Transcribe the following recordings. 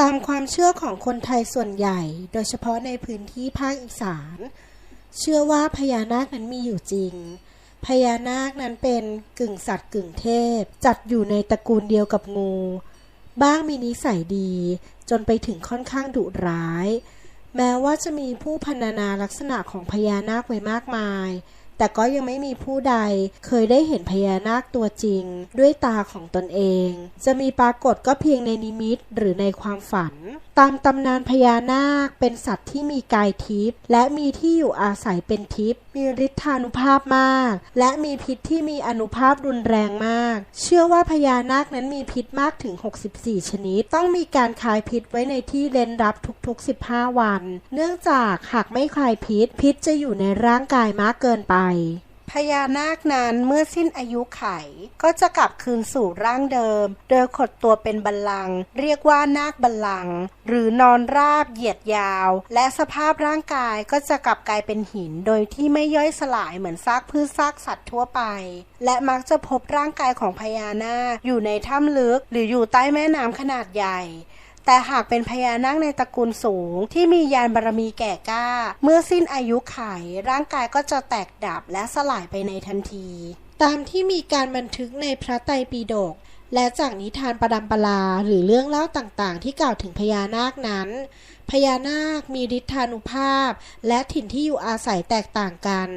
ตามความเชื่อของคนไทยส่วนใหญ่ โดยเฉพาะในพื้นที่ภาคอีสาน เชื่อว่าพญานาคนั้นมีอยู่จริง พญานาคนั้นเป็นกึ่งสัตว์กึ่งเทพ จัดอยู่ในตระกูลเดียวกับงู บ้างมีนิสัยดี จนไปถึงค่อนข้างดุร้าย แม้ว่าจะมีผู้พรรณนาลักษณะของพญานาคไว้มากมาย แต่ก็ยังไม่มีผู้ใดเคยได้เห็นพญานาคตัวจริง ด้วยตาของตนเอง จะมีปรากฏก็เพียงในนิมิตหรือในความฝัน ตามตำนานพญานาคเป็นสัตว์ที่มีกายทิพย์และมีที่อยู่อาศัยเป็นทิพย์มีฤทธานุภาพมาก และมีพิษที่มีอนุภาพรุนแรงมาก เชื่อว่าพญานาคนั้นมีพิษมากถึง 64 ชนิด ต้องมีการคายพิษไว้ในที่เร้นรับทุกๆ 15 วัน เนื่องจากหากไม่คลายพิษ พิษจะอยู่ในร่างกายมากเกินไป พญานาคนั้นเมื่อสิ้นอายุไข ก็จะกลับคืนสู่ร่างเดิม โดยขดตัวเป็นบัลลังเรียกว่านาคบัลลังหรือนอนราบเหยียดยาว และสภาพร่างกายก็จะกลับกลายเป็นหิน โดยที่ไม่ย่อยสลายเหมือนซากพืชซากสัตว์ทั่วไป และมักจะพบร่างกายของพญานาคอยู่ในถ้ำลึกหรืออยู่ใต้แม่น้ำขนาดใหญ่ แต่หากเป็นพญานาคในตระกูลสูง ที่มียานบารมีแก่กล้า เมื่อสิ้นอายุไขร่างกายก็จะแตกดับและสลายไปในทันที ตามที่มีการบันทึกในพระไตรปิฎก และจากนิทานประดัมปลาหรือเรื่องเล่าต่างๆ ที่กล่าวถึงพญานาคนั้น พญานาคมีฤทธานุภาพ และถิ่นที่อยู่อาศัยแตกต่างกัน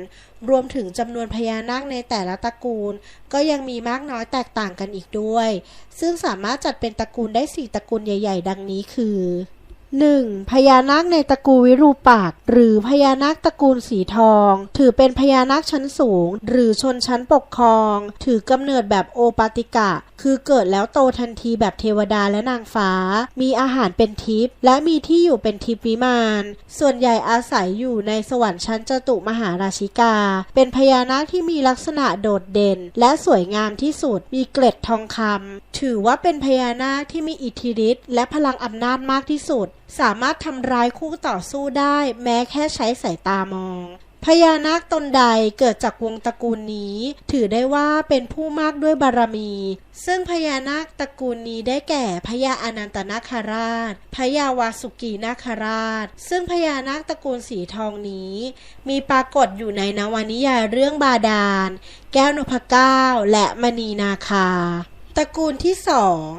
รวมถึงจำนวนพญานาคในแต่ละตระกูล ก็ยังมีมากน้อยแตกต่างกันอีกด้วย ซึ่งสามารถจัดเป็นตระกูลได้4ตระกูลใหญ่ ๆ ดังนี้คือ 1. พญานาคในตระกูลวิรูปักหรือพญานาคตระกูลสีทอง ถือเป็นพญานาคชั้นสูง หรือชนชั้นปกครอง ถือกำเนิดแบบโอปาติกะ คือเกิดแล้วโตทันทีแบบเทวดาและนางฟ้า มีอาหารเป็นทิพย์และมีที่อยู่เป็นทิพย์วิมานส่วนใหญ่อาศัยอยู่ในสวรรค์ชั้นจตุมหาราชิกา เป็นพญานาคที่มีลักษณะโดดเด่น และสวยงามที่สุดมีเกล็ดทองคำถือว่าเป็นพญานาคที่มีอิทธิฤทธิ์และพลังอำนาจมากที่สุด สามารถทำร้ายคู่ต่อสู้ได้แม้แค่ใช้สายตามอง พญานาคตนใดเกิดจากวงตระกูลนี้ ถือได้ว่าเป็นผู้มากด้วยบารมี ซึ่งพญานาคตระกูลนี้ได้แก่พญาอนันตนาคราชพญาวาสุกีนาคราช ซึ่งพญานาคตระกูลสีทองนี้ มีปรากฏอยู่ในนวนิยายเรื่องบาดาล แก้วนพเก้าและมณีนาคา ตระกูลที่สอง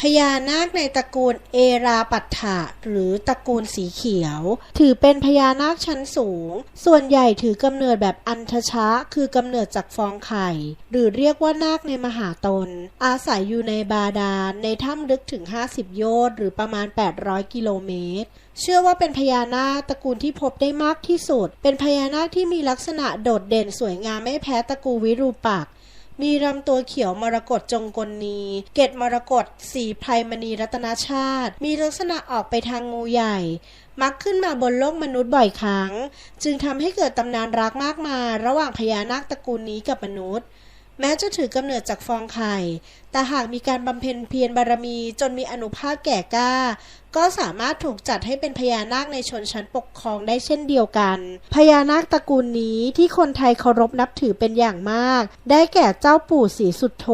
พญานาคในตระกูลเอราปัฏฐะหรือตระกูลสีเขียว ถือเป็นพญานาคชั้นสูง ส่วนใหญ่ถือกำเนิดแบบอันทชะ คือกำเนิดจากฟองไข่ หรือเรียกว่านาคในมหาตน อาศัยอยู่ในบาดาลในถ้ำลึกถึง 50 โยชน์หรือประมาณ 800 กิโลเมตรเชื่อว่าเป็นพญานาคตระกูลที่พบได้มากที่สุด เป็นพญานาคที่มีลักษณะโดดเด่นสวยงามไม่แพ้ตระกูลวิรูปักษ์ มีรำตัวเขียวมรกตจงกลนี เกตมรกตสีไพรมณีรัตนาชาติ มีลักษณะออกไปทางงูใหญ่ มักขึ้นมาบนโลกมนุษย์บ่อยครั้ง จึงทำให้เกิดตำนานรักมากมายระหว่างพญานาคตระกูลนี้กับมนุษย์ แม้จะถือกำเนิดจากฟองไข่ แต่หากมีการบำเพ็ญเพียรบารมีจนมีอนุภาพแก่กล้า ก็สามารถถูกจัดให้เป็นพญานาคในชนชั้นปกครองได้เช่นเดียวกัน พญานาคตระกูลนี้ที่คนไทยเคารพนับถือเป็นอย่างมาก ได้แก่เจ้าปู่ศรีสุดโธ